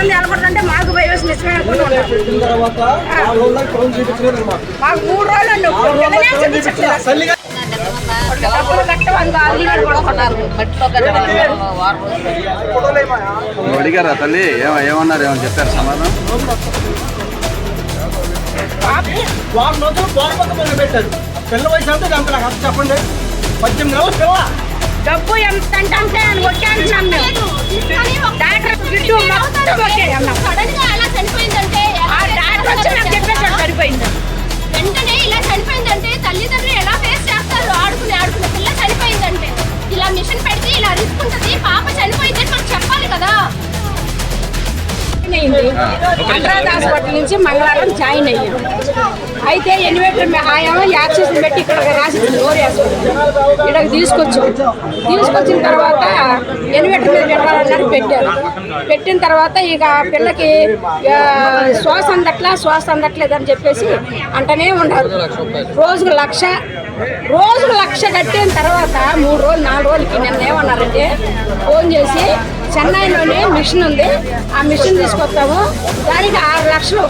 కొడుతుంటే మాకు. మాకు మూడు రోజులు డబ్బులు అల్లిగాడు మట్టిలో వారం అడిగారా తల్లి? ఏమ ఏమన్నారు? ఏమని చెప్పారు? సమాధానం? వారం రోజులు మొదలు పెట్టారు పిల్ల వయసు అంతా ఎంత నాకు అంత చెప్పండి. పద్దెనిమిది నెలల పిల్ల. డబ్బు ఎంత అంటే అంటే అని కొట్టేంటున్నాం మేము డాక్టర్ బిడ్డు మొత్తం కొట్టే అయింది అమరావతి హాస్పిటల్ నుంచి మంగళవారం జాయిన్ అయ్యాను అయితే ఎనివేటర్ ఆయా యాక్సెస్ పెట్టి ఇక్కడ రాసింది నోరు ఇక్కడ తీసుకొచ్చాం. తీసుకొచ్చిన తర్వాత ఎనివేటర్ మీద పెట్టాలన్నారు పెట్టారు. పెట్టిన తర్వాత ఇక పిల్లకి శ్వాస అందట్లా శ్వాస అందట్లేదని చెప్పేసి అంటనే ఉన్నారు. రోజుకు లక్ష రోజుకు లక్ష కట్టిన తర్వాత మూడు రోజులు నాలుగు రోజులకి నన్ను ఏమన్నారంటే ఫోన్ చేసి చెన్నైలోనే మిషన్ ఉంది. ఆ మిషన్ తీసుకొస్తాము. దానికి ఆరు లక్షలు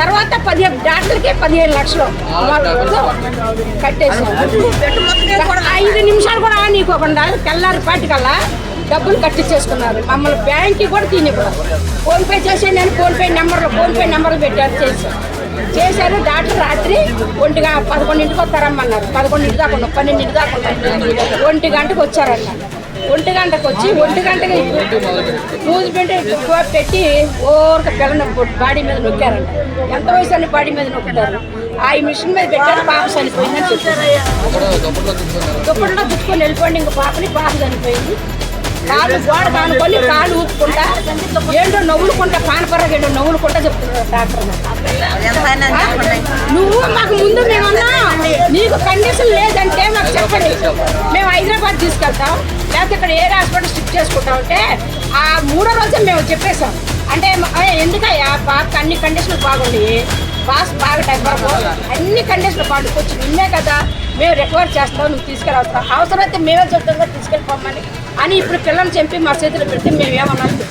తర్వాత పదిహేను డాక్టర్కి పదిహేను లక్షలు మొత్తం కట్టేసాం ఐదు నిమిషాలు కూడా నీకోకుండా తెల్లారి పాటికల్లా డబ్బులు కట్టించేసుకున్నారు. మమ్మల్ని బ్యాంక్కి కూడా తినివ్వరు ఫోన్పే చేసే నేను ఫోన్పే నెంబర్లు ఫోన్ పే నెంబర్లు పెట్టారు చేశాను చేశారు డాక్టర్ రాత్రి ఒంటిగా పదకొండింటికి వస్తారమ్మన్నారు. పదకొండింటి దాకా ఉన్నాం పన్నెండింటి దాకా ఒంటి గంటకు వచ్చారన్నారు. ఒంటి గంటకు వచ్చి ఒంటి గంటకి రోజు పెట్టి పెట్టి ఓరక పిల్లని బాడీ మీద నొక్కారంట. ఎంత వయసు అని బాడీ మీద నొక్కుతారు? ఆ మిషన్ మీద పెట్టారు పాప చనిపోయిందని చెప్పారు. దుప్పట్లో దుక్కుని వెళ్ళిపోండి ఇంక పాపని పాప చనిపోయింది. కాలు గోడ కానుకొని కాలు ఊపుకుంటా ఏంటో నవ్వులుకుంటా పానపర్రగా ఏంటో నవ్వులుకుంటా చెప్తున్నారు డాక్టర్? నువ్వు మాకు ముందు మీకు కండిషన్ లేదంటే మాకు చెప్పండి. మేము హైదరాబాద్ తీసుకెళ్తాం. లేకపోతే ఇక్కడ ఏ హాస్పిటల్ షిఫ్ట్ చేసుకుంటాం అంటే ఆ మూడో రోజే మేము చెప్పేశాం. అంటే ఎందుకయ్యా? బాగా అన్ని కండిషన్లు బాగున్నాయి బాస్ బాగా డబ్బు అన్ని కండిషన్లు పాడుకోవచ్చు నిన్నే కదా మేము రికవర్ చేస్తాం నువ్వు తీసుకెళ్ళవుతాం అవసరమైతే మేమే చెప్తాం తీసుకెళ్ళిపోమని. అని ఇప్పుడు పిల్లల్ని చంపి మా చేతిలో పెడితే మేము ఏమన్నా మీరు